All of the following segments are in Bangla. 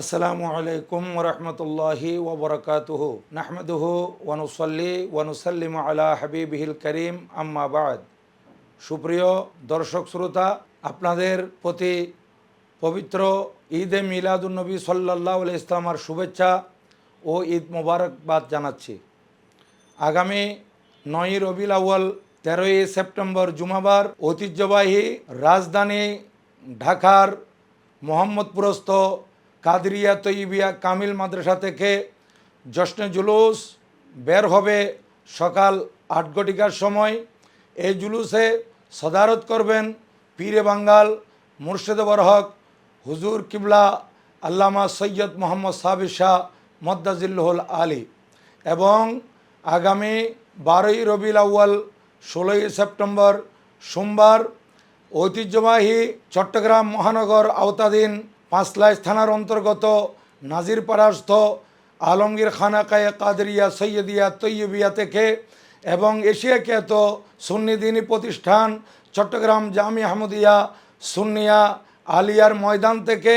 আসসালামু আলাইকুম ওরহমতুল্লাহি ওবরকাতুহু। নাহমদুহু ওয়ানুসল্লি ওয়ানুসাল্লিম আলা হাবিবিহিল করিম আম্মাবাদ সুপ্রিয় দর্শক শ্রোতা, আপনাদের প্রতি পবিত্র ঈদে মিলাদুলনবী সাল্লাহ ইসলামার শুভেচ্ছা ও ঈদ মোবারকবাদ জানাচ্ছি। আগামী নয় রবিল আউ্য়াল, তেরোই সেপ্টেম্বর জুমাবার ঐতিহ্যবাহী রাজধানী ঢাকার মোহাম্মদপুরস্থ কাদরিয়া তৈবিয়া কামিল মাদ্রাসা থেকে জশ্নে জুলুস বের হবে সকাল আট ঘটিকার সময়। এই জুলুসে সদারত করবেন পীরে বাঙ্গাল, মুর্শেদ বরহক, হুজুর কিবলা, আল্লামা সৈয়দ মোহাম্মদ সাবির শাহ মদ্দাজিল্লুল আলী এবং আগামী বারোই রবিল আউ্য়াল, ষোলোই সেপ্টেম্বর সোমবার ঐতিহ্যবাহী চট্টগ্রাম মহানগর আওতাধীন পাঁচলাইশ থানার অন্তর্গত নাজিরপাড়াস্থ আলমগীর খানাকায়ে কাদরিয়া সৈয়দিয়া তৈয়বিয়া থেকে এবং এশিয়া খ্যাত সুন্নি দিনী প্রতিষ্ঠান চট্টগ্রাম জামি আহমদিয়া সুন্নিয়া আলিয়ার ময়দান থেকে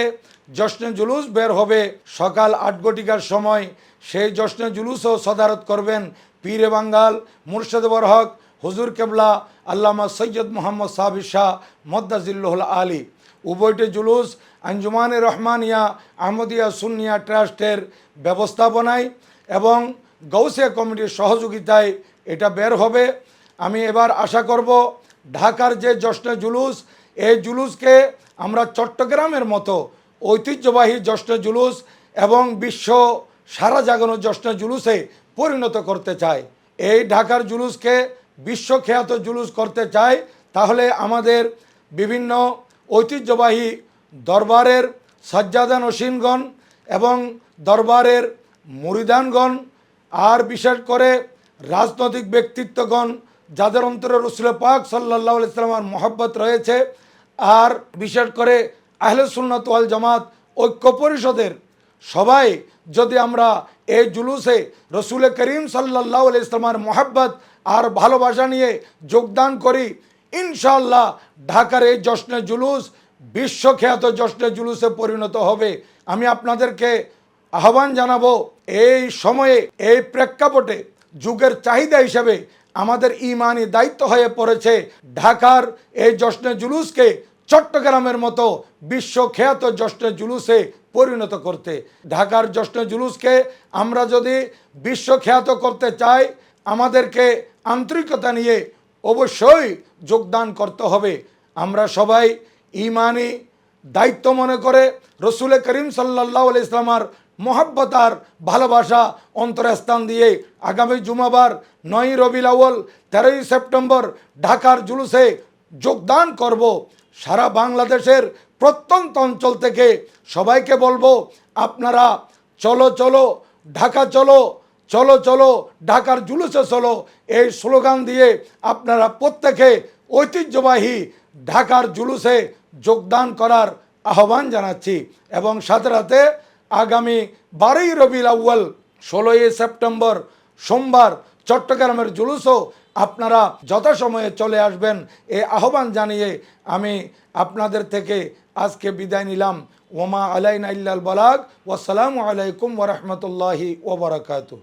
জশ্নে জুলুস বের হবে। সকাল আট ঘটিকার সময় সেই জশ্নে জুলুসও সদারত করবেন পীরে বাঙ্গাল, মুর্শেদ বরহক, হুজুর কেবলা, আল্লামা সৈয়দ মোহাম্মদ সাহাবি শাহ মদ্দাজিল্লুল আলী। উভয়টি জুলুস, আঞ্জুমানে রহমানিয়া, আহমদিয়া সুন্নিয়া ট্রাস্টের ব্যবস্থাপনায় এবং গৌসিয়া কমিটির সহযোগিতায় এটা বের হবে। আমি এবার আশা করব ঢাকার যে জশ্নে জুলুস, এই জুলুসকে আমরা চট্টগ্রামের মতো ঐতিহ্যবাহী জশ্নে জুলুস এবং বিশ্ব সারা জাগানো জশ্নে জুলুসে পরিণত করতে চাই। এই ঢাকার জুলুসকে বিশ্বখ্যাত জুলুস করতে চাই, তাহলে আমাদের বিভিন্ন ঐতিহ্যবাহী দরবারের সজ্জাদা নসীনগণ এবং দরবারের মুরিদানগণ আর বিশেষ করে রাজনৈতিক ব্যক্তিত্বগণ যাদের অন্তরে রসুল পাক সাল্লাহ ইসলামার মহব্বত রয়েছে আর বিশেষ করে আহলে সুন্নত জামাত ঐক্য পরিষদের সবাই যদি আমরা এই জুলুসে রসুল করিম সাল্লাহ ইসলামার মহাব্বত আর ভালোবাসা নিয়ে যোগদান করি ইনশাল্লাহ ঢাকার এই জশ্নে জুলুস, বিশ্বখ্যাত জশ্নে জুলুসে পরিণত হবে। আমি আপনাদেরকে আহ্বান জানাব, এই সময়ে, এই প্রেক্ষাপটে যুগের চাহিদা হিসেবে আমাদের ইমানি দায়িত্ব হয়ে পড়েছে ঢাকার এই জশ্নে জুলুসকে চট্টগ্রামের মতো বিশ্বখ্যাত জশ্নে জুলুসে পরিণত করতে। ঢাকার জশ্নে জুলুসকে আমরা যদি বিশ্বখ্যাত করতে চাই, আমাদেরকে আন্তরিকতা নিয়ে অবশ্যই যোগদান করতে হবে। আমরা সবাই ইমানি দায়িত্ব মনে করে রসুল করিম সাল্লাহ ইসলামার মোহাব্বত আর ভালোবাসা অন্তরস্থান দিয়ে আগামী জুমাবার নয় রবিল আউ্ল তেরোই সেপ্টেম্বর ঢাকার জুলুসে যোগদান করব। সারা বাংলাদেশের প্রত্যন্ত অঞ্চল থেকে সবাইকে বলব, আপনারা চলো চলো, ঢাকা চলো চলো চলো, ঢাকার জুলুসে চলো। এই স্লোগান দিয়ে আপনারা প্রত্যেকে ঐতিহ্যবাহী ঢাকার জুলুসে যোগদান করার আহ্বান জানাচ্ছি। এবং সাথে সাথে আগামী বারোই রবিউল আউ্য়াল, ষোলোই সেপ্টেম্বর সোমবার চট্টগ্রামের জুলুসও আপনারা যথাসময়ে চলে আসবেন। এ আহ্বান জানিয়ে আমি আপনাদের থেকে আজকে বিদায় নিলাম। ওমা আলাইন ইল্লাল বালাগ। ওয়াসালামু আলাইকুম ওরহমতুল্লাহি ওবরাকাতু